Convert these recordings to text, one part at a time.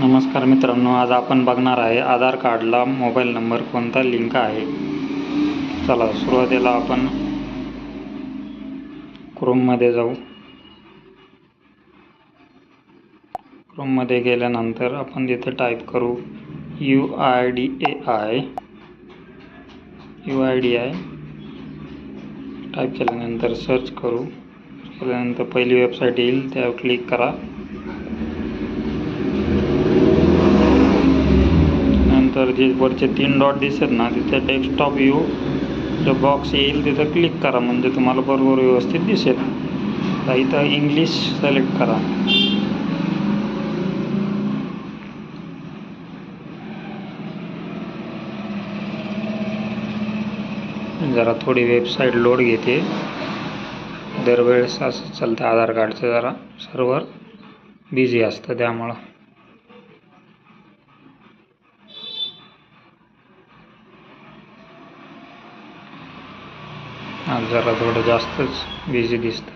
नमस्कार मित्रांनो आज आपण बघणार आहे आधार कार्डला मोबाईल नंबर कोणता लिंक आहे? चला सुरुवातीला आपण क्रोममध्ये जाऊ. क्रोममध्ये गेल्यानंतर आपण तिथे टाईप करू U I D A I U I D I type केल्यानंतर सर्च करू. केल्यानंतर पहिली वेबसाईट येईल त्यावर क्लिक करा. जे वरचे तीन डॉट दिसत ना तिथे डेस्कटॉप यू जो बॉक्स येईल तिथं क्लिक करा. म्हणजे तुम्हाला बरोबर व्यवस्थित दिसेल. तर इथं इंग्लिश सिलेक्ट करा. जरा थोडी वेबसाईट लोड घेते. दरवेळेस असं चालतं आधार कार्डचं जरा. सर्व्हर बिझी असतं त्यामुळं. आज जरा थोडं जास्तच बिझी दिसतं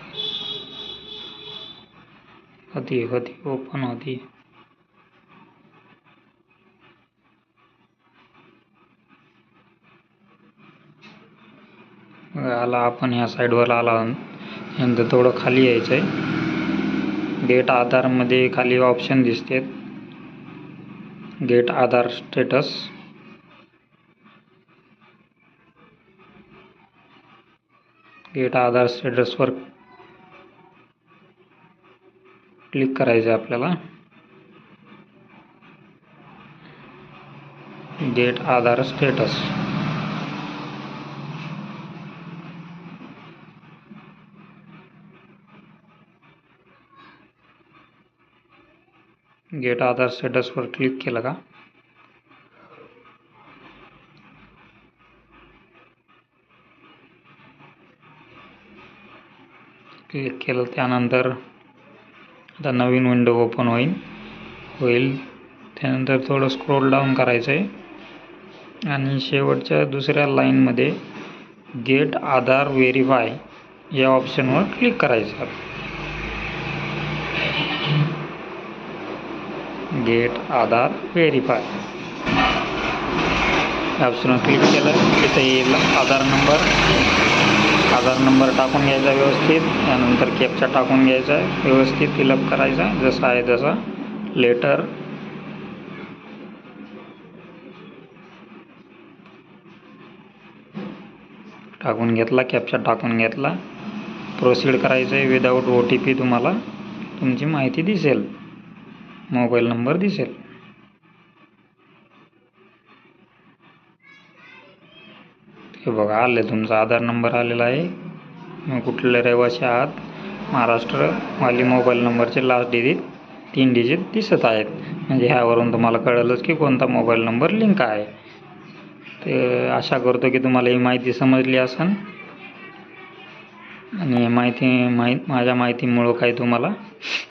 होती होती हो, ओपन होती. आला आपण ह्या साईडवर आला. नंतर थोडं खाली यायचं आहे गेट आधारमध्ये खाली ऑप्शन दिसते get Aadhaar status get Aadhaar स्टेटसवर click आहे आपल्याला. Get Aadhaar status get Aadhaar स्टेटसवर click केलं का? क्लिक केलं त्यानंतर आता नवीन विंडो ओपन होईल होईल. त्यानंतर थोडं स्क्रोल डाऊन करायचं आहे आणि शेवटच्या दुसऱ्या लाईनमध्ये गेट आधार व्हेरीफाय या ऑप्शनवर क्लिक करायचं. गेट आधार व्हेरीफाय ऑप्शनवर क्लिक केलं. तिथे येईल आधार नंबर आधार नंबर टाकून घ्यायचा व्यवस्थित. त्यानंतर कॅपचा टाकून घ्यायचा आहे व्यवस्थित फिलअप करायचा. जसा आहे तसा. लेटर टाकून घेतला. कॅप्चा टाकून घेतला. प्रोसीड करायचं आहे विदाऊट ओ टी पी तुम्हाला. तुमची माहिती दिसेल. मोबाईल नंबर दिसेल. हे बघा आले तुमचा आधार नंबर आलेला आहे. मग कुठले रहिवासी आहात? महाराष्ट्रवाली मोबाईल नंबरचे लास्ट डिजिट तीन डिजिट दिसत आहेत. म्हणजे ह्यावरून तुम्हाला कळलंच की कोणता मोबाईल नंबर लिंक आहे. ते आशा करतो की तुम्हाला ही माहिती समजली असेल आणि माहिती माहीत माझ्या माहितीमुळं काही तुम्हाला